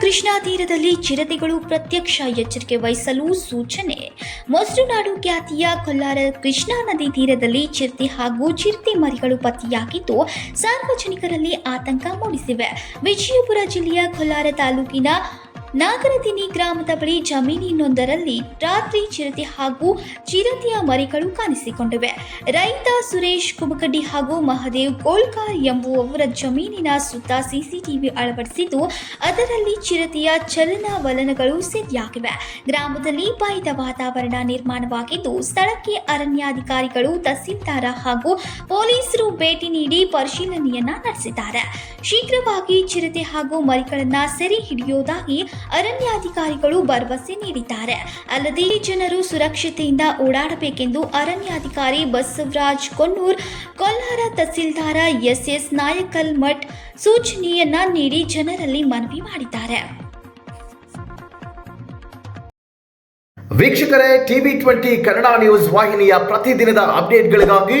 ಕೃಷ್ಣಾ ತೀರದಲ್ಲಿ ಚಿರತೆಗಳು ಪ್ರತ್ಯಕ್ಷ ಎಚ್ಚರಿಕೆ ವಹಿಸಲು ಸೂಚನೆ. ಮೊಸರುನಾಡು ಖ್ಯಾತಿಯ ಕೊಲ್ಲಾರ ಕೃಷ್ಣಾ ನದಿ ತೀರದಲ್ಲಿ ಚಿರತೆ ಹಾಗೂ ಚಿರತೆ ಮರಿಗಳು ಪತ್ತೆಯಾಗಿದ್ದು, ಸಾರ್ವಜನಿಕರಲ್ಲಿ ಆತಂಕ ಮೂಡಿಸಿವೆ. ವಿಜಯಪುರ ಜಿಲ್ಲೆಯ ಕೊಲ್ಲಾರ ತಾಲೂಕಿನ ನಾಗರದಿನಿ ಗ್ರಾಮದ ಬಳಿ ಜಮೀನಿನೊಂದರಲ್ಲಿ ರಾತ್ರಿ ಚಿರತೆ ಹಾಗೂ ಚಿರತೆಯ ಮರಿಗಳು ಕಾಣಿಸಿಕೊಂಡಿವೆ. ರೈತ ಸುರೇಶ್ ಕುಮಕಡ್ಡಿ ಹಾಗೂ ಮಹದೇವ್ ಗೋಲ್ಕಾರ್ ಎಂಬುವವರ ಜಮೀನಿನ ಸುತ್ತ ಸಿಸಿಟಿವಿ ಅಳವಡಿಸಿದ್ದು, ಅದರಲ್ಲಿ ಚಿರತೆಯ ಚಲನವಲನಗಳು ಸೆರೆಯಾಗಿವೆ. ಗ್ರಾಮದಲ್ಲಿ ಭಯದ ವಾತಾವರಣ ನಿರ್ಮಾಣವಾಗಿದ್ದು, ಸ್ಥಳಕ್ಕೆ ಅರಣ್ಯಾಧಿಕಾರಿಗಳು, ತಹಸೀಲ್ದಾರ ಹಾಗೂ ಪೊಲೀಸರು ಭೇಟಿ ನೀಡಿ ಪರಿಶೀಲನೆಯನ್ನ ನಡೆಸಿದ್ದಾರೆ. ಶೀಘ್ರವಾಗಿ ಚಿರತೆ ಹಾಗೂ ಮರಿಗಳನ್ನ ಸೆರೆ ಹಿಡಿಯುವುದಾಗಿ ಅರಣ್ಯಾಧಿಕಾರಿಗಳು ಭರವಸೆ ನೀಡಿದ್ದಾರೆ. ಅಲ್ಲದೆ ಜನರು ಸುರಕ್ಷತೆಯಿಂದ ಓಡಾಡಬೇಕೆಂದು ಅರಣ್ಯಾಧಿಕಾರಿ ಬಸವರಾಜ್ ಕೊನ್ನೂರ್ ಕೊಲ್ಲಾರ ತಹಸೀಲ್ದಾರ ಎಸ್ ಎಸ್ ನಾಯಕಲ್ ಮಠ್ ಸೂಚನೆಯನ್ನ ನೀಡಿ ಜನರಲ್ಲಿ ಮನವಿ ಮಾಡಿದ್ದಾರೆ. ವೀಕ್ಷಕರೇ, ಟಿವಿ ಟ್ವೆಂಟಿ ಕನ್ನಡ ನ್ಯೂಸ್ ವಾಹಿನಿಯ ಪ್ರತಿದಿನದ ಅಪ್ಡೇಟ್ಗಳಿಗಾಗಿ